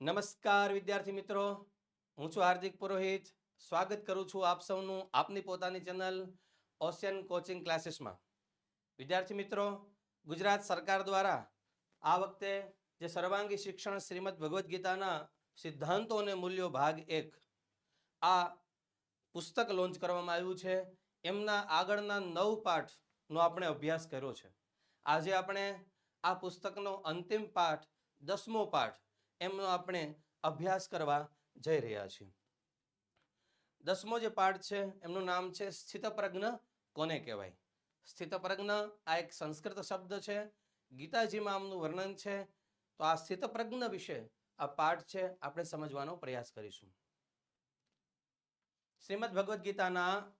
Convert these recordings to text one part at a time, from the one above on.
નમસ્કાર, વિદ્યાર્થી મિત્રો. હું છું હાર્દિક પુરોહિત. સ્વાગત કરું છું આપ સૌનું આપની પોતાની ચેનલ ઓશિયન કોચિંગ ક્લાસીસમાં. વિદ્યાર્થી મિત્રો, ગુજરાત સરકાર દ્વારા આ વખતે જે સર્વાંગી શિક્ષણ શ્રીમદ ભગવદ્ ગીતાના સિદ્ધાંતો અને મૂલ્યો ભાગ એક, આ પુસ્તક લોન્ચ કરવામાં આવ્યું છે. એમના આગળના નવ પાઠનો આપણે અભ્યાસ કર્યો છે. આજે આપણે આ પુસ્તકનો અંતિમ પાઠ, દસમો પાઠ એમનો આપણે અભ્યાસ કરવા જઈ રહ્યા છીએ. દસમો જે પાઠ છે, એમનું નામ છે સ્થિતપ્રજ્ઞ કોને કહેવાય? સ્થિતપ્રજ્ઞ આ એક સંસ્કૃત શબ્દ છે. ગીતાજીમાં આમનું વર્ણન છે. તો આ સ્થિતપ્રજ્ઞ વિશે આ પાઠ છે, આપણે સમજવાનો પ્રયાસ કરીશું. શ્રીમદ ભગવદ્ ગીતાના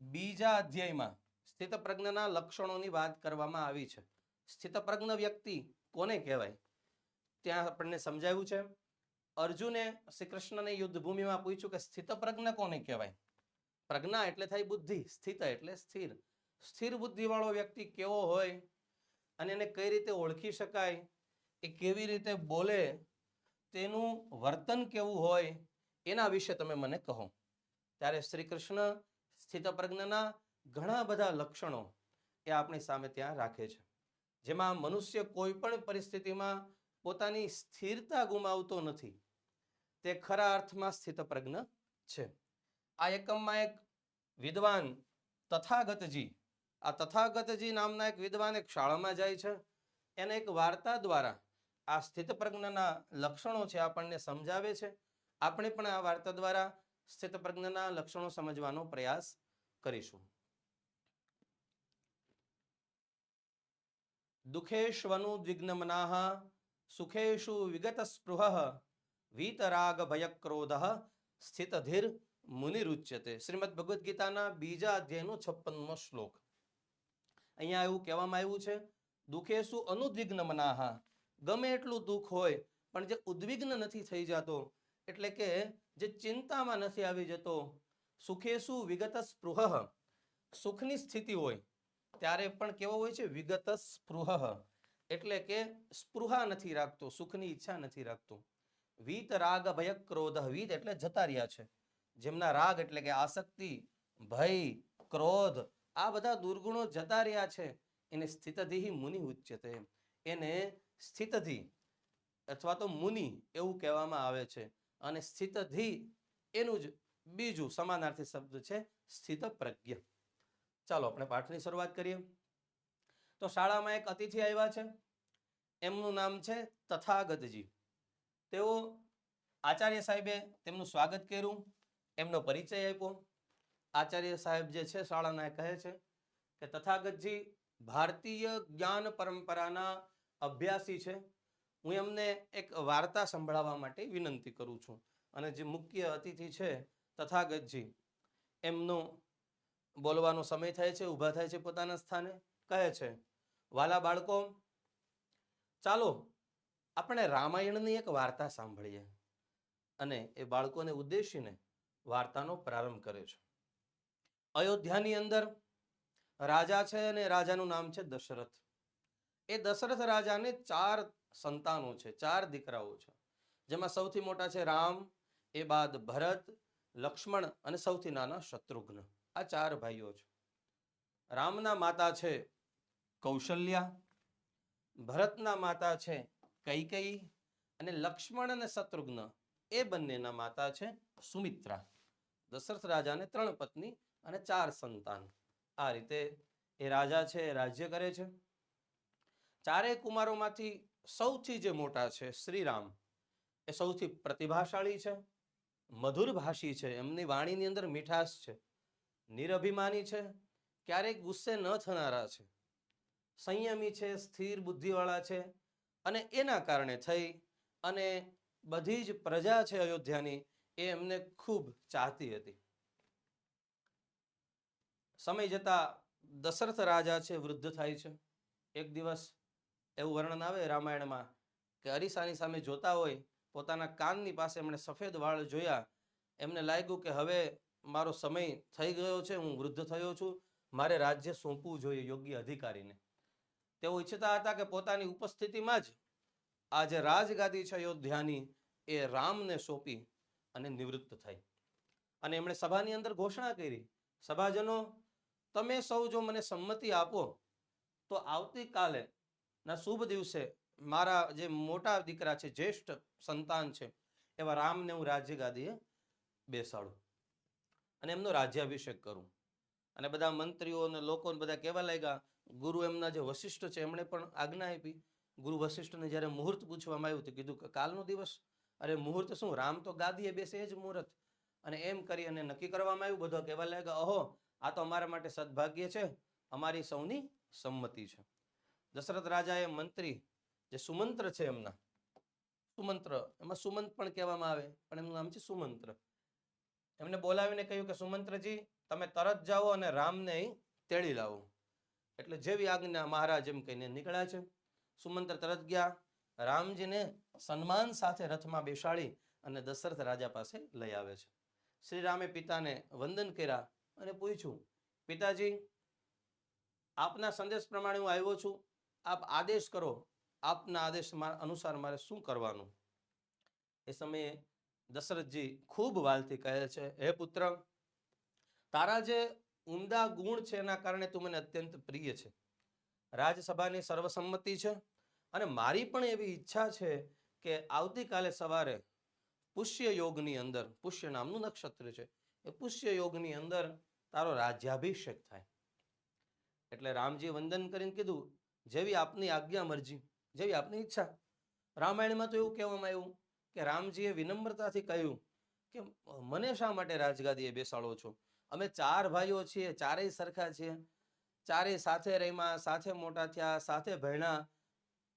બીજા અધ્યાયમાં સ્થિતપ્રજ્ઞના લક્ષણોની વાત કરવામાં આવી છે. સ્થિતપ્રજ્ઞ વ્યક્તિ કોને કહેવાય? ત્યાં આપણને સમજાવ્યું છે. અર્જુને શ્રી કૃષ્ણને યુદ્ધ ભૂમિમાં પૂછ્યું કે સ્થિત પ્રજ્ઞ કોને કહેવાય? પ્રજ્ઞા એટલે થાય બુદ્ધિ, સ્થિત એટલે સ્થિર. સ્થિર બુદ્ધિવાળો વ્યક્તિ કેવો હોય અને એને કઈ રીતે ઓળખી શકાય, એ કેવી રીતે બોલે, તેનું વર્તન કેવું હોય, એના વિશે તમે મને કહો. ત્યારે શ્રી કૃષ્ણ સ્થિતપ્રજ્ઞના ઘણા બધા લક્ષણો એ આપણી સામે ત્યાં રાખે છે. જેમાં મનુષ્ય કોઈ પણ પરિસ્થિતિમાં પોતાની સ્થિરતા ગુમાવતો નથી. તે ખરા અર્થમાં સ્થિતપ્રજ્ઞ છે. આ એકમમાં એક વિદ્વાન તથાગતજી, આ તથાગતજી નામના એક વિદ્વાન એક શાળામાં જાય છે. એને એક વાર્તા દ્વારા આ સ્થિતપ્રજ્ઞના લક્ષણો છે આપણને સમજાવે છે. આપણે પણ આ વાર્તા દ્વારા સ્થિતપ્રજ્ઞના લક્ષણો સમજવાનો પ્રયાસ કરીશું. દુઃખેષ્વનુ દ્વિગ્નમનાહ સુખેષુ વિગત સ્પૃહ વીતરાગ ભયક્રોધ સ્થિતધીર મુનિરુચ્યતે શ્રીમદ ભગવદ્ ગીતાના બીજા અધ્યાયનો છપ્પનમો શ્લોક। અહીંયા એવું કહેવામાં આવ્યું છે દુઃખેશુ અનુદ્વિગ્ન મનાહ ગમે એટલું દુઃખ હોય, પણ જે ઉદ્વિગ્ન નથી થઈ જતો, એટલે કે જે ચિંતામાં નથી આવી જતો સુખેશુ વિગત સ્પૃહ સુખની સ્થિતિ હોય, ત્યારે પણ કેવો હોય છે? વિગત સ્પૃહ એટલે કે સ્પૃહા નથી રાખતો, સુખની ઈચ્છા નથી રાખતો. વીત રાગ ભય ક્રોધ વીત એટલે જતા રહ્યા છે. જેમના રાગ એટલે કે આસક્તિ, ભય, ક્રોધ, આ બધા દુર્ગુણો જતા રહ્યા છે. એને સ્થિતધિ મુનિ ઉચ્યતે. એને સ્થિતધિ અથવા તો મુનિ એવું કહેવામાં આવે છે. અને સ્થિતધિ એનું જ બીજું સમાનાર્થી શબ્દ છે સ્થિત પ્રજ્ઞ ચાલો, આપણે પાઠની શરૂઆત કરીએ. તો શાળામાં એક અતિથિ આવ્યા છે. એમનું નામ છે તથાગતજી. તેઓ આચાર્ય સાહેબે તેમનું સ્વાગત કર્યું, એમનો પરિચય આપ્યો. આચાર્ય સાહેબ જે છે શાળાના કહે છે કે તથાગતજી ભારતીય જ્ઞાન પરંપરાના અભ્યાસી છે. હું એમને એક વાર્તા સંભળાવવા માટે વિનંતી કરું છું. અને જે મુખ્ય અતિથિ છે તથાગતજી, એમનો બોલવાનો સમય થાય છે, ઊભા થાય છે પોતાના સ્થાને. કહે છે વાલા બાળકો, ચાલો આપણે રામાયણની એક વાર્તા સાંભળીએ અને એ બાળકોને ઉદ્દેશીને વાર્તાનો પ્રારંભ કરે છે અયોધ્યાની અંદર રાજા છે અને રાજાનું નામ છે દશરથ. એ દશરથ રાજાને ચાર સંતાનો છે, ચાર દીકરાઓ છે. જેમાં સૌથી મોટા છે રામ, એ બાદ ભરત, લક્ષ્મણ અને સૌથી નાના શત્રુઘ્ન. આ ચાર ભાઈઓ છે. રામના માતા છે કૌશલ્યા, ભરતના માતા છે કૈકઈ અને લક્ષ્મણ અને શત્રુઘ્ન, એ બંનેના માતા છે સુમિત્રા. દશરથ રાજાને ત્રણ પત્ની અને ચાર સંતાન. આ રીતે એ રાજા છે રાજ્ય કરે છે. ચારેય કુમારોમાંથી સૌથી જે મોટા છે શ્રીરામ, એ સૌથી પ્રતિભાશાળી છે, મધુર ભાષી છે, એમની વાણીની અંદર મીઠાશ છે, નિરભિમાની છે ક્યારેક ગુસ્સે ન થનારા છે. સંયમી છે, સ્થિર બુદ્ધિવાળા છે અને એના કારણે થઈ અને બધી જ પ્રજા છે અયોધ્યાની એ એમને ખૂબ ચાહતી હતી. સમય જતા દશરથ રાજા છે, વૃદ્ધ થાય છે. એક દિવસ એવું વર્ણન આવે રામાયણમાં કે અરીસાની સામે જોતા હોય, પોતાના કાનની પાસે એમણે સફેદ વાળ જોયા. એમને લાગ્યું કે હવે મારો સમય થઈ ગયો છે, હું વૃદ્ધ થયો છું. મારે રાજ્ય સોંપવું જોઈએ, યોગ્ય અધિકારીને. તેઓ ઈચ્છતા હતા કે પોતાની ઉપસ્થિતિમાં જ આ જે રાજગાદી છે અયોધ્યાની, એ રામને સોંપી અને નિવૃત્ત થઈ. અને એમણે સભાની અંદર ઘોષણા કરી, સભાજનો, તમે સૌ જો મને સંમતિ આપો, તો આવતીકાલે, ના શુભ દિવસે, મારા જે મોટા દીકરા છે, જ્યેષ્ઠ સંતાન છે, એવા રામને હું રાજ્યગાદીએ બેસાડું અને એમનો રાજ્યાભિષેક કરું. અને બધા મંત્રીઓ અને લોકો બધા કહેવા લાગ્યા ગુરુ એમના જે વશિષ્ઠ છે, એમણે પણ આજ્ઞા આપી. ગુરુ વશિષ્ઠને જ્યારે મુહૂર્ત પૂછવામાં આવ્યું તો કીધું કે કાલનો દિવસ? અરે, મુહૂર્ત શું? રામ તો ગાદીએ બેસે એ જ મુહૂર્ત. અને એમ કરી અને નક્કી કરવામાં આવ્યું, બધો કહેવા લાગે અહો, આ તો અમારા માટે સદભાગ્ય છે. અમારી સૌની સંમતિ છે. દશરથ રાજાએ મંત્રી, જે સુમંત્ર છે એમના, સુમંત્ર, એમાં સુમંત પણ કહેવામાં આવે, પણ એમનું નામ છે સુમંત્ર. એમને બોલાવીને કહ્યું કે, સુમંત્રજી, તમે તરત જાઓ અને રામને અહીં તેડી લાવો. એટલે જેવી આજ્ઞા મહારાજ એમ કહીને નીકળ્યા છે. સુમંત્ર તરત ગયા. રામજીને સન્માન સાથે રથમાં બેસાડી અને દશરથ રાજા પાસે લઈ આવે છે. શ્રી રામે પિતાને વંદન કર્યા અને પૂછ્યું, પિતાજી, આપના સંદેશ પ્રમાણે હું આવ્યો છું. આપ આદેશ કરો. આપના આદેશ અનુસાર મારે શું કરવાનું? એ સમયે દશરથજી ખૂબ વાલથી કહે છે, હે પુત્ર, તારા જે ઉમદા ગુણ છે એના કારણે તું મને અત્યંત પ્રિય છે. રાજસભાની સર્વસંમતિ છે અને મારી પણ એવી ઈચ્છા છે કે આવતીકાલે સવારે પુષ્ય યોગની અંદર, પુષ્ય નામનું નક્ષત્ર છે, એ પુષ્ય યોગની અંદર તારો રાજ્યાભિષેક થાય. એટલે રામજી વંદન કરીને કીધું, જેવી આપની આજ્ઞા મરજી, જેવી આપની ઈચ્છા. રામાયણમાં તો એવું કહેવામાં આવ્યું કે રામજીએ વિનમ્રતાથી કહ્યું કે, મને શા માટે રાજગાદીએ બેસાડો છો? અમે ચાર ભાઈઓ છીએ, ચારેય સરખા છીએ. ચારેય સાથે રહીમાં સાથે મોટા થયા, સાથે ભણ્યા.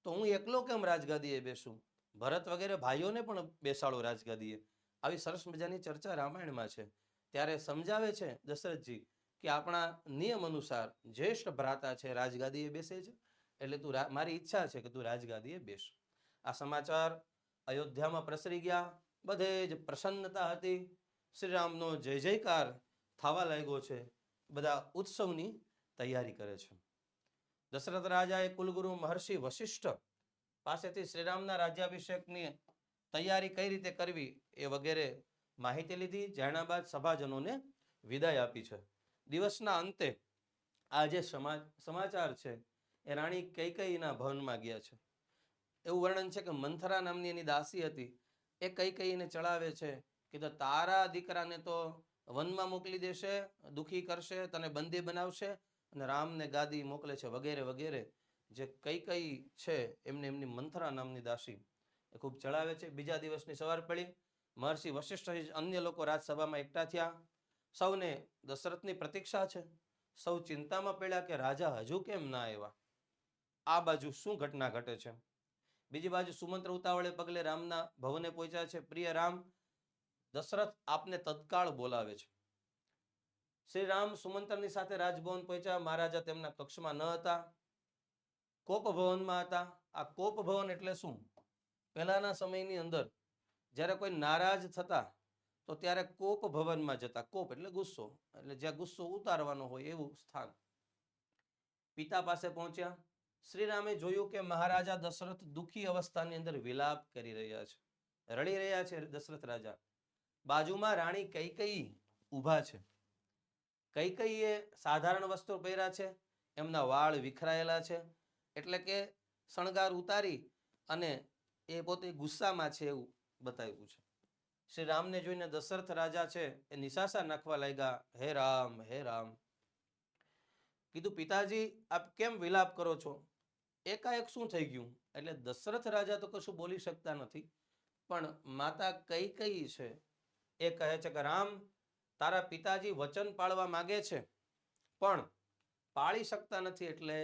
તો હું એકલો કેમ રાજગાદીએ બેસું? ભરત વગેરે ભાઈઓને પણ બેસાડો રાજગાદીએ. આવી સરસ મજાની ચર્ચા રામાયણમાં છે. ત્યારે સમજાવે છે દશરથજી કે આપણા નિયમ અનુસાર જ્યેષ્ઠ ભ્રાતા છે, રાજગાદીએ બેસે છે. એટલે તું મારી ઈચ્છા છે કે તું રાજગાદીએ બેસ. આ સમાચાર અયોધ્યામાં પ્રસરી ગયા. બધે જ પ્રસન્નતા હતી. શ્રીરામનો જય જયકાર. થવા લાગ્યો છે. બધા ઉત્સવની તૈયારી કરે છે. દશરથ રાજાએ કુલગુરુ મહર્ષિ વશિષ્ઠ પાસેથી શ્રીરામના રાજ્યાભિષેકની તૈયારી કઈ રીતે કરવી એ વગેરે માહિતી લીધી. જાણ્યા બાદ સભાજનોને વિદાય આપી છે. દિવસના અંતે આ જે સમાચાર છે એ રાણી કૈકેયીના ભવનમાં ગયા છે. એવું વર્ણન છે કે મંથરા નામની એની દાસી હતી. એ કૈકેયીને ચડાવે છે કે તો તારા દીકરાને તો વનમાં મોકલી દેશે, દુઃખી કરશે, તને બંદી બનાવશે અને રામને ગાદી મોકલે છે વગેરે વગેરે. જે કઈ કઈ છે એમને એમની મંથરા નામની દાસી એ ખૂબ ચડાવે છે. બીજા દિવસની સવાર પડી. મહર્ષિ વશિષ્ઠ સહિત અન્ય લોકો રાજસભામાં એકઠા થયા. સૌને દશરથની પ્રતીક્ષા છે. સૌ ચિંતામાં પડ્યા કે રાજા હજુ કેમ ના આવ્યા? આ બાજુ શું ઘટના ઘટે છે? બીજી બાજુ સુમંત્ર ઉતાવળે પગલે રામના ભવને પહોંચ્યા છે. પ્રિય રામ દશરથ આપને તત્કાળ બોલાવે છે. શ્રી રામ સુમંતરની સાથે રાજભવન પહોંચ્યા. મહારાજા તેમના કક્ષમાં ન હતા. કોપભવનમાં હતા. આ કોપભવન એટલે શું? પહેલાના સમયની અંદર જ્યારે કોઈ નારાજ થતા, તો ત્યારે કોપ ભવનમાં જતા. કોપ એટલે ગુસ્સો. એટલે જ્યાં ગુસ્સો ઉતારવાનો હોય એવું સ્થાન. પિતા પાસે પહોંચ્યા. શ્રીરામે જોયું કે મહારાજા દશરથ દુઃખી અવસ્થાની અંદર વિલાપ કરી રહ્યા છે. રડી રહ્યા છે દશરથ રાજા. બાજુમાં રાણી કૈકેયી ઊભા છે. કૈકેયીએ સાધારણ વસ્ત્રો પહેર્યા છે, એમના વાળ વિખરાયેલા છે, એટલે કે શણગાર ઉતારી અને એ પોતે ગુસ્સામાં છે એવું બતાવ્યું છે. શ્રી રામને જોઈને દશરથ રાજા છે, એ નિશાસા નાખવા લાગ્યા, હે રામ હે રામ. કીધું, પિતાજી, આપ કેમ વિલાપ કરો છો? એકાએક શું થઈ ગયું? એટલે દશરથ રાજા તો કશું બોલી શકતા નથી, પણ માતા કઈ કઈ છે એ કહે છે કે, રામ, તારા પિતાજી વચન પાળવા માંગે છે, પણ પાળી શકતા નથી એટલે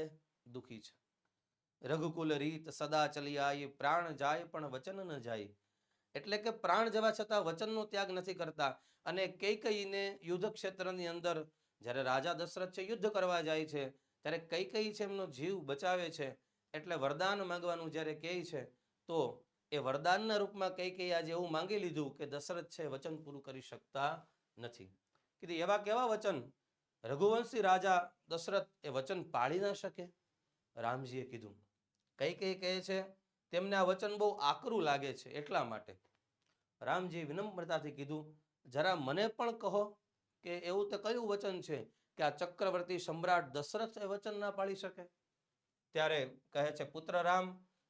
દુખી છે. રઘુકુલ રીત સદા ચલી આઈ, પ્રાણ જાય પણ વચન ન જાય. એટલે કે પ્રાણ જવા છતાં વચનનો ત્યાગ નથી કરતા. અને કઈ કઈને યુદ્ધ ક્ષેત્રની અંદર જ્યારે રાજા દશરથ છે, યુદ્ધ કરવા જાય છે, ત્યારે કઈ કઈ છે એમનો જીવ બચાવે છે. એટલે વરદાન માંગવાનું જ્યારે કહે છે, તો એ વરદાનના રૂપમાં કઈ કઈ આજે એવું માંગી લીધું કે દશરથ છે વચન પૂરું કરી શકતા નથી. કીધું, એવા કેવા વચન? રઘુવંશી રાજા દશરથ એ વચન પાળી ના શકે? રામજીએ કીધું, કઈ કઈ કહે છે? તેમને આ વચન બહુ આકરું લાગે છે, એટલા માટે. રામજી વિનમ્રતાથી કીધું, જરા મને પણ કહો કે એવું તો કયું વચન છે કે આ ચક્રવર્તી સમ્રાટ દશરથ એ વચન ના પાળી શકે? ત્યારે કહે છે, પુત્ર રામ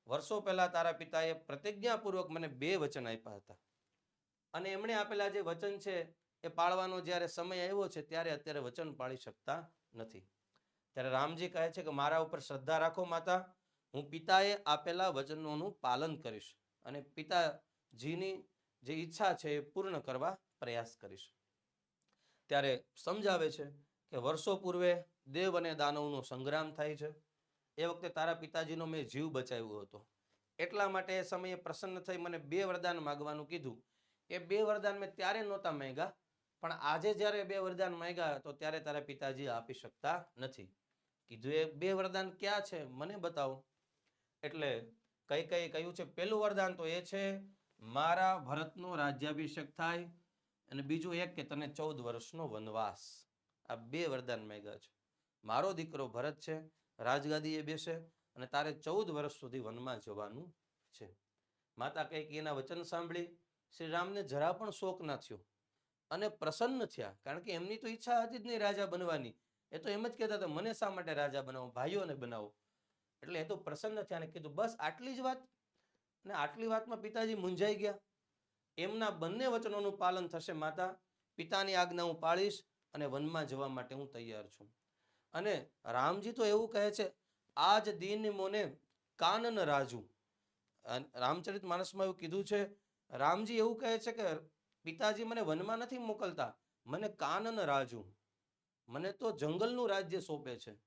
વર્ષો પહેલા તારા પિતાએ પ્રતિજ્ઞાપૂર્વક મને બે વચન આપ્યા હતા. અને એમણે આપેલા જે વચન છે, એ પાળવાનો જ્યારે સમય આવ્યો છે, ત્યારે અત્યારે વચન પાળી શકતા નથી. ત્યારે રામજી કહે છે કે, મારા ઉપર શ્રદ્ધા રાખો માતા, હું પિતાએ આપેલા વચનોનું પાલન કરીશ અને પિતાજીની જે ઈચ્છા છે એ પૂર્ણ કરવા પ્રયાસ કરીશ. ત્યારે સમજાવે છે કે વર્ષો પૂર્વે દેવ અને દાનવનો સંગ્રામ થાય છે. એ વખતે તારા પિતાજીનો મેં જીવ બચાવ્યો હતો. એટલા માટે એ સમયે પ્રસન્ન થઈ મને બે વરદાન માગવાનું કીધું. એ બે વરદાન મેં ત્યારે નહોતા માંગ્યા, પણ આજે જ્યારે બે વરદાન માંગ્યા તો ત્યારે તારા પિતાજી આપી શકતા નથી. કીધું, એ બે વરદાન ક્યાં છે? મને બતાવો. એટલે કઈ કઈ કહ્યું છે પેલું વરદાન તો એ છે, મારા ભરતનો રાજ્યાભિષેક થાય અને બીજું એક કે તને ચૌદ વર્ષનો વનવાસ. આ બે વરદાન માંગ્યા છે. મારો દીકરો ભરત છે રાજગાદીએ બેસે અને તારે ચૌદ વર્ષ સુધી વનમાં જવાનું છે. માતા કહે કે એના વચન સાંભળી શ્રી રામને જરા પણ શોક ના થયો. અને પ્રસન્ન થયા, કારણ કે એમની તો ઈચ્છા હતી જ નહીં રાજા બનવાની. એ તો એમ જ કહેતા હતા, મને શા માટે રાજા બનાવો, ભાઈઓને બનાવો? એટલે એ તો પ્રસન્ન થયા અને કીધું, બસ આટલી જ વાત. અને આટલી વાતમાં પિતાજી મૂંઝાઈ ગયા. એમના બંને વચનોનું પાલન થશે માતા. પિતાની આજ્ઞા હું પાળીશ અને વનમાં જવા માટે હું તૈયાર છું. અને રામજી તો એવું કહે છે, આજ દિન મોને કાનન રાજુ. રામચરિત માનસમાં એવું કીધું છે, રામજી એવું કહે છે કે, પિતાજી મને વનમાં નથી મોકલતા, મને કાનન રાજુ. મને તો જંગલનું રાજ્ય સોંપે છે.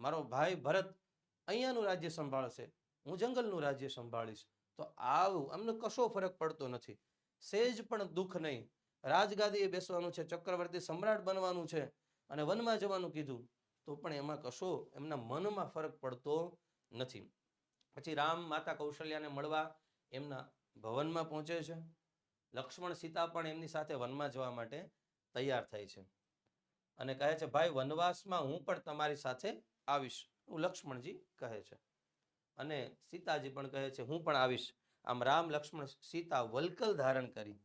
મારો ભાઈ ભરત અહીંયાનું રાજ્ય સંભાળશે. હું જંગલનું રાજ્ય સંભાળીશ. તો આવું, અમને કશો ફરક પડતો નથી. સેજ પણ દુઃખ નહીં. રાજગાદીએ બેસવાનું છે, ચક્રવર્તી સમ્રાટ બનવાનું છે. અને વનમાં જવાનું કીધું. તો પણ એમાં કશો એમના મનમાં ફરક પડતો નથી. પછી રામ માતા કૌશલ્યાને મળવા એમના ભવનમાં પહોંચે છે. લક્ષ્મણ સીતા પણ એમની સાથે વનમાં જવા માટે તૈયાર થાય છે. અને કહે છે, ભાઈ, વનવાસમાં હું પણ તમારી સાથે આવીશ. હું લક્ષ્મણજી કહે છે. અને સીતાજી પણ કહે છે, હું પણ આવીશ. આમ રામ, લક્ષ્મણ, સીતા વલ્કલ ધારણ કરી.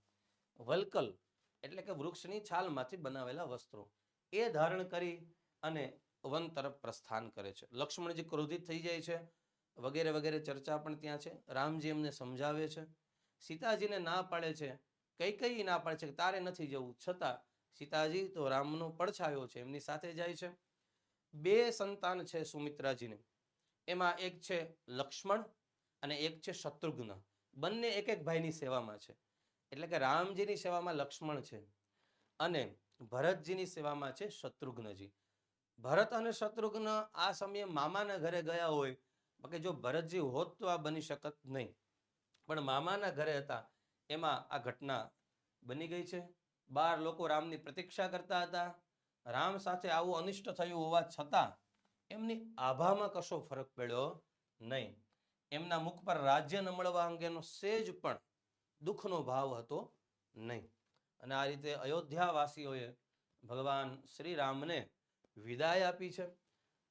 વલ્કલ એટલે કે વૃક્ષની છાલમાંથી બનાવેલા વસ્ત્રો. એ ધારણ કરી અને વન તરફ પ્રસ્થાન કરે છે. લક્ષ્મણજી ક્રોધિત થઈ જાય છે, વગેરે વગેરે ચર્ચા પણ ત્યાં છે. રામજી એમને સમજાવે છે. સીતાજીને ના પાડે છે, કઈ કઈ ના પાડે છે, તારે નથી જવું. છતાં સીતાજી તો રામનો પડછાયો છે, એમની સાથે જાય છે. બે સંતાન છે સુમિત્રાજીને. એમાં એક છે લક્ષ્મણ અને એક છે શત્રુઘ્ન. બંને એક એક ભાઈની સેવામાં છે. એટલે કે રામજીની સેવામાં લક્ષ્મણ છે અને ભરતજીની સેવામાં છે શત્રુઘ્નજી. ભરત અને શત્રુઘ્ન આ સમયે મામાના ઘરે ગયા હોય, બાકી જો ભરતજી હોત તો આ બની શકત નહીં. પણ મામાના ઘરે હતા, એમાં આ ઘટના બની ગઈ છે. બાર લોકો રામની પ્રતીક્ષા કરતા હતા. રામ સાથે આવું અનિષ્ટ થયું હોવા છતાં એમની આભામાં કશો ફરક પડ્યો નહીં. એમના મુખ પર રાજ્ય ન મળવા અંગેનો સેજ પણ દુઃખનો ભાવ હતો નહીં. અને આ રીતે અયોધ્યાવાસીઓએ ભગવાન શ્રી રામને વિદાય આપી છે.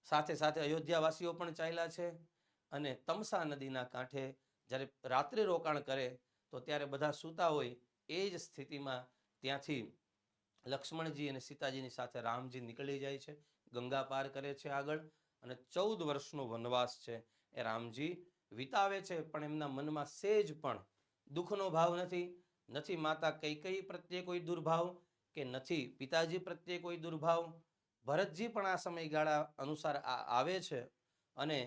સાથે સાથે અયોધ્યાવાસીઓ પણ ચાલ્યા છે અને તમસા નદીના કાંઠે જ્યારે રાત્રિ રોકાણ કરે તો ત્યારે બધા સૂતા હોય એ જ સ્થિતિમાં ત્યાંથી લક્ષ્મણજી અને સીતાજીની સાથે રામજી નીકળી જાય છે. ગંગા પાર કરે છે આગળ અને ચૌદ વર્ષનો વનવાસ છે. એ રામજી વિતાવે છે પણ એમના મનમાં સેજ પણ દુઃખનો ભાવ નથી. નથી માતા કઈ કઈ પ્રત્યે કોઈ દુર્ભાવ કે નથી પિતાજી પ્રત્યે કોઈ દુર્ભાવ? ભરતજી પણ આ સમયગાળા અનુસાર આવે છે અને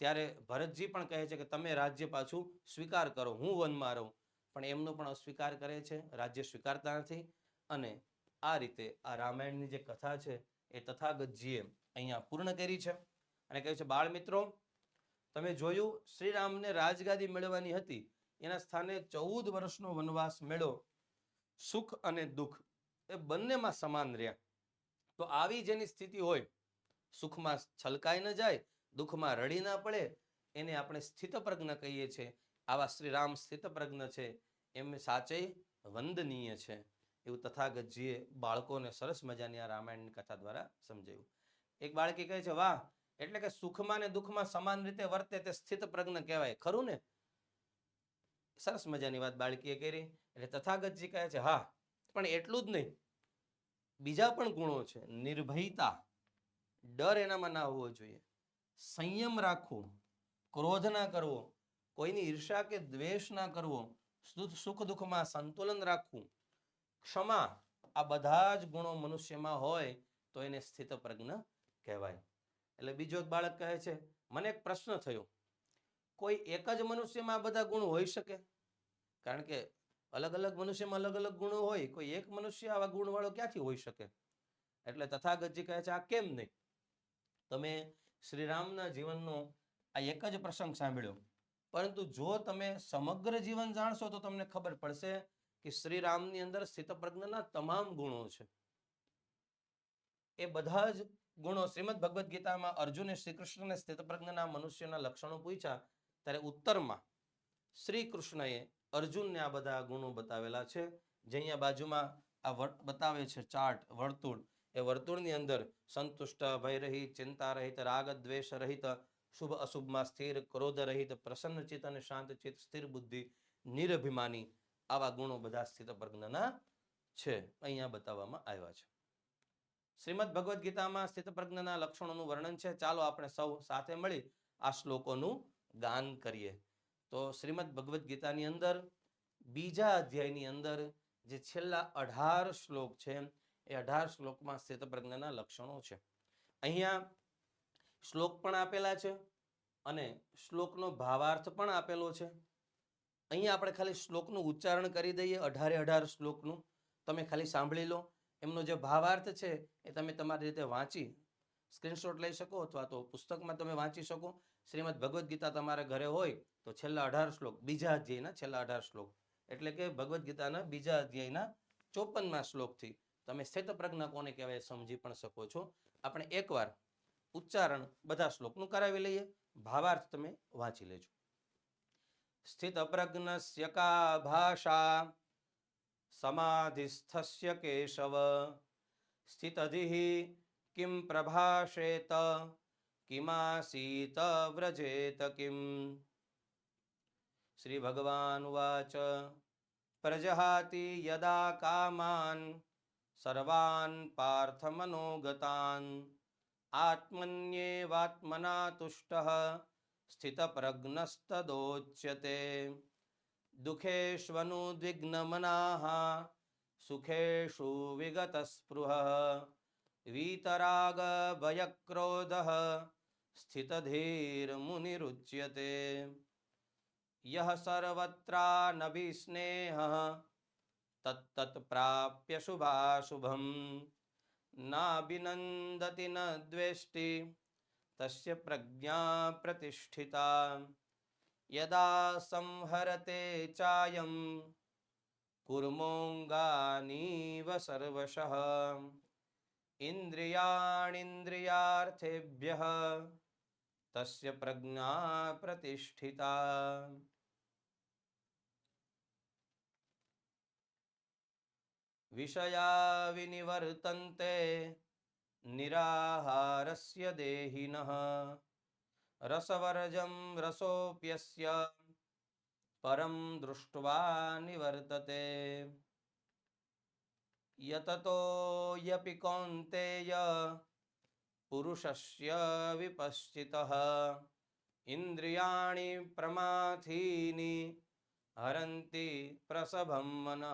ત્યારે ભરતજી પણ કહે છે કે તમે રાજ્ય પાછું સ્વીકાર કરો, હું વનમાં રહું. પણ એમનો પણ અસ્વીકાર કરે છે, રાજ્ય સ્વીકારતા નથી અને આ રીતે આ રામાયણની જે કથા છે એ તથાગતજીએ અહીંયા પૂર્ણ કરી છે અને કહે છે બાળ મિત્રો તમે જોયું શ્રીરામને રાજગાદી મેળવવાની હતી. એના સ્થાને ચૌદ વર્ષનો વનવાસ મેળો. સુખ અને દુઃખ એ બંનેમાં સમાન રહ્યા. તો આવી જેની સ્થિતિ હોય, સુખમાં છલકાઈ ન જાય, દુઃખમાં રડી ના પડે, એને આપણે સ્થિતપ્રજ્ઞ કહીએ છીએ આવા શ્રી રામ સ્થિતપ્રજ્ઞ છે. એમ સાચે વંદનીય છે. એવું તથાગતજીએ બાળકોને સરસ મજાની આ રામાયણની કથા દ્વારા સમજાવ્યું. એક બાળકી કહે છે, વાહ, એટલે કે સુખમાં ને દુઃખમાં સમાન રીતે વર્તે તે સ્થિત પ્રજ્ઞ કહેવાય. ખરું ને? સરસ મજાની વાત બાળકીએ કરી. એટલે તથાગતજી કહે છે, હા, પણ એટલું જ નહીં. બીજા પણ ગુણો છે. નિર્ભયતા, ડર એનામાં ના હોવો જોઈએ. સંયમ રાખવો, ક્રોધ ના કરવો, કોઈની ઈર્ષા કે દ્વેષ ના કરવો, સુખ દુઃખમાં સંતુલન રાખવું, ક્ષમા, આ બધા જ ગુણો મનુષ્યમાં હોય તો એને સ્થિત પ્રજ્ઞ કહેવાય. એટલે બીજો બાળક કહે છે, મને એક પ્રશ્ન થયો. કોઈ એક જ મનુષ્યમાં આ બધા ગુણ હોઈ શકે? કારણ કે અલગ અલગ મનુષ્યમાં અલગ અલગ ગુણો હોય, કોઈ એક મનુષ્ય આવા ગુણવાળો ક્યાંથી હોઈ શકે? એટલે તથાગતજી કહે છે, આ કેમ નહીં? તમે શ્રીરામના જીવનનો આ એક જ પ્રસંગ સાંભળ્યો. પરંતુ જો તમે સમગ્ર જીવન જાણશો, તો તમને ખબર પડશે કે શ્રીરામની અંદર સ્થિતપ્રજ્ઞના તમામ ગુણો છે. એ બધા જ ગુણો શ્રીમદ ભગવદ્ ગીતામાં અર્જુને શ્રી કૃષ્ણને સ્થિતપ્રજ્ઞના મનુષ્યના લક્ષણો પૂછ્યા, ત્યારે ઉત્તરમાં શ્રી કૃષ્ણએ અર્જુનને આ બધા ગુણો બતાવેલા છે. જે અહીંયા બાજુમાં આ બતાવે છે ચાર્ટ, વર્તુળ. એ વર્તુળની અંદર સંતુષ્ટ, ભયરહિત ચિંતા રહિત રાગ, દ્વેષ રહિત, શુભ અશુભમાં સ્થિર, ક્રોધ રહિત, પ્રસન્ન ચિત્ત અને શાંત ચિત્ત, સ્થિર બુદ્ધિ, નિરભિમાની આવા ગુણો બધા સ્થિત પ્રજ્ઞના છે. અહીંયા બતાવવામાં આવ્યા છે. શ્રીમદ ભગવદ્ ગીતામાં સ્થિત પ્રજ્ઞના લક્ષણોનું વર્ણન છે. ચાલો આપણે સૌ સાથે મળી આ શ્લોકોનું ગાન કરીએ. તો શ્રીમદ ભગવદ્ ગીતાની અંદર, બીજા અધ્યાયની અંદર જે છેલ્લા અઢાર શ્લોક છે, એ અઢાર શ્લોકમાં સ્થિત પ્રજ્ઞના લક્ષણો છે. અહીંયા શ્લોક પણ આપેલા છે અને શ્લોકનો ભાવાર્થ પણ આપેલો છે. અહીંયા આપણે ખાલી શ્લોકનું ઉચ્ચારણ કરી દઈએ, અઢારે અઢાર શ્લોકનું. તમે ખાલી સાંભળી લો. એમનો જે ભાવાર્થ છે, એ તમે તમારી રીતે વાંચી સ્ક્રીનશોટ લઈ શકો અથવા તો પુસ્તકમાં તમે વાંચી શકો. શ્રીમદ ભગવદ્ ગીતા તમારા ઘરે હોય તો છેલ્લા અઢાર શ્લોક, બીજા અધ્યાયના છેલ્લા અઢાર શ્લોક. એટલે કે ભગવદ્ ગીતાના બીજા અધ્યાયના ચોપનમાં શ્લોકથી. તમે સ્થિત પ્રજ્ઞા કોને કહેવાય સમજી પણ શકો છો. આપણે એકવાર ઉચ્ચારણ બધા શ્લોકનું કરાવી લઈએ. ભાવાર્થ તમે વાંચી લેજો. સ્થિત પ્રજ્ઞસ્ય કા ભાષા સમાધિસ્થસ્ય કેશવ. સ્થિતધિः કિમ પ્રભાષેત. કિમાસીત વ્રજેત કિમ શ્રી ભગવાન વાચ પ્રજહાતિ યદા કામાન સર્વાન પાર્થ મનોગતાન આત્મન્યેવાત્મના તુષ્ટ સ્થિતપ્રજ્ઞસ્તદોચ્યતે દુઃખેષ્વનુદ્વિગ્નમનાઃ સુખેષુ વિગતસ્પૃહ વીતરાગભયક્રોધઃ સ્થિતધીર્મુનિરુચ્યતે યહ સર્વત્રાનભિસ્નેહ તત્તત પ્રાપ્ય શુભાશુભમ નાભિનંદતિ ન દ્વેષ્ટિ તસ્ય પ્રજ્ઞા પ્રતિષ્ઠિતા યદા સંહરતે ચાયમ કુર્મોંગાનીવ સર્વશઃ ઇન્દ્રિયાણિન્દ્રિયાર્થેભ્ય તસ્ય પ્રજ્ઞા પ્રતિષ્ઠિતા વિષયા વિનિવર્તન્તે નિરાહારસ્ય દેહિનઃ રસવર્જમ રસોપ્યસ્ય પરમ દૃષ્ટવા નિવર્તતે યતતો યપી કૌંતેય પુરુષસ્ય વિપશ્ચિત ઇન્દ્રિયાણી પ્રમાથીની હરંતિ પ્રસભમ મન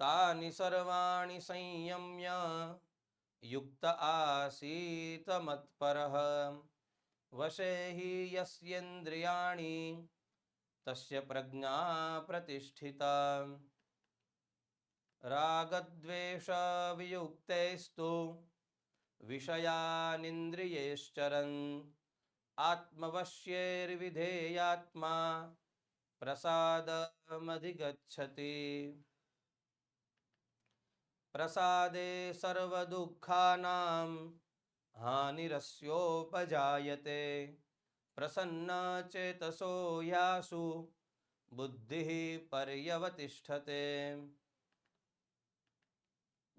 તાની સર્વાણી સંયમ્ય યુક્ત આસીત મત્પર વશે હિ યસ્યેન્દ્રિયાણી તસ્ય પ્રજ્ઞા પ્રતિષ્ઠિતા રાગદ્વેષવિયુક્તેસ્તુ વિષયાનિન્દ્રિયેશ્ચરન આત્મવશ્યેર્વિધેયાત્મા પ્રસાદમધિગચ્છતિ પ્રસાદે સર્વદુઃખાનામ હાનિરસ્યોપજાયતે પ્રસન્ન ચેતસો યાસુ બુદ્ધિ પર્યવતિષ્ઠતે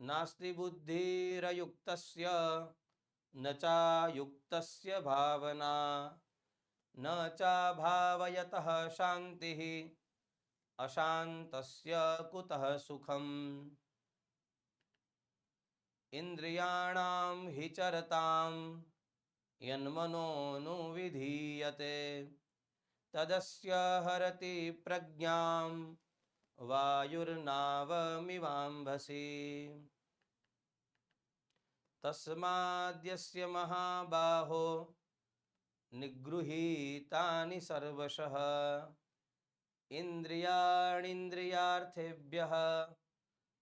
નાસ્તિ બુદ્ધિરયુક્તસ્ય ન ચાયુક્તસ્ય ભાવના ન ચા ભાવયત શાંતિ અશાંતસ્ય કુતઃ સુખમ ઇન્દ્રિયાણામ હિ ચરતામ યન્મનોનું વિધીયતે તદસ્ય હરતિ પ્રજ્ઞામ વાયુર્નાવમિવાંભસી तस्माद्यस्य महाबाहो निगृहीतानि सर्वशः। इन्द्रियाणिन्द्रियार्थेभ्यः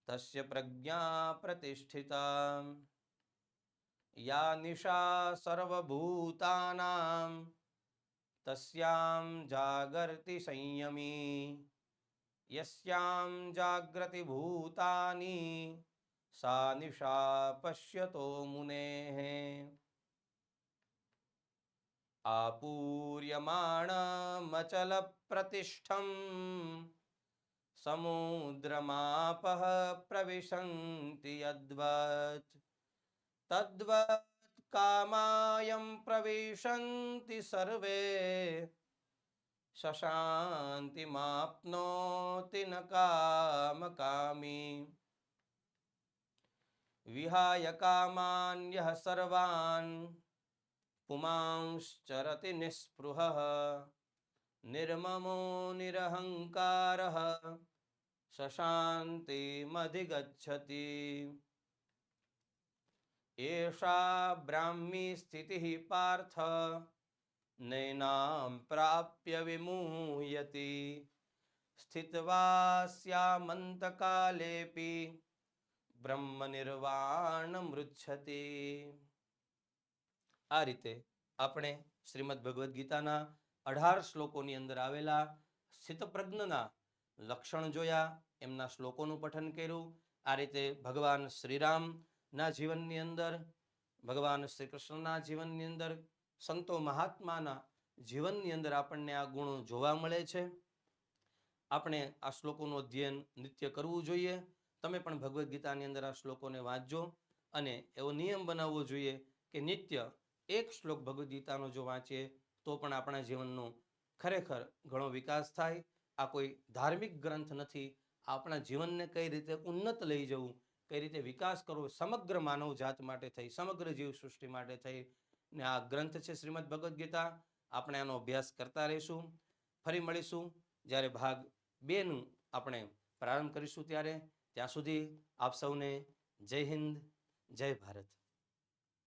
तस्य प्रज्ञा प्रतिष्ठिता। या निशा सर्वभूतानां तस्यां जागर्ति संयमी यस्यां जागृतिभूतानि સા નિશા પશ્યતો મુનેઃ આપૂર્યમાણમચલપ્રતિષ્ઠં સમુદ્રમાપઃ પ્રવિશન્તિ યદ્વत् તદ્વत् કામાયં પ્રવિશન્તિ સર્વે શશાંતિમાપ્નોતિ ન કામકામી વિહાય કામાન્ય સર્વાન પુમાંશ્ચરતિ નિસ્પૃહ નિર્મમો નિરહંકાર શશાંતિમધિગચ્છતિ એષા બ્રાહ્મી સ્થિતિ પાર્થ નૈનામ પ્રાપ્ય વિમૂયતિ સ્થિત્વા બ્રહ્મ નિર્વાણ મૃચ્છતિ. આ રીતે આપણે શ્રીમદ ભગવદ્ ગીતાના અઢાર શ્લોકોની અંદર આવેલા સ્થિતપ્રજ્ઞના લક્ષણ જોયા, એમના શ્લોકોનું પઠન કર્યું. આ રીતે ભગવાન શ્રીરામના જીવનની અંદર, ભગવાન શ્રી કૃષ્ણના જીવનની અંદર, સંતો મહાત્માના જીવનની અંદર આપણને આ ગુણો જોવા મળે છે. આપણે આ શ્લોકોનું અધ્યયન નિત્ય કરવું જોઈએ. તમે પણ ભગવદ્ ગીતાની અંદર આ શ્લોકોને વાંચજો અને એવો નિયમ બનાવવો જોઈએ કે નિત્ય એક શ્લોક ભગવદ્ ગીતાનો જો વાંચીએ, તો પણ આપણા જીવનનો ખરેખર ઘણો વિકાસ થાય. આ કોઈ ધાર્મિક ગ્રંથ નથી. આપણા જીવનને કઈ રીતે ઉન્નત લઈ જવું, કઈ રીતે વિકાસ કરવો, સમગ્ર માનવ જાત માટે થઈ, સમગ્ર જીવ સૃષ્ટિ માટે થઈ. ને આ ગ્રંથ છે શ્રીમદ ભગવદ્ ગીતા. આપણે આનો અભ્યાસ કરતા રહીશું. ફરી મળીશું જ્યારે ભાગ બેનું આપણે પ્રારંભ કરીશું ત્યારે. ત્યાં સુધી આપ સૌને જય હિન્દ જય ભારત.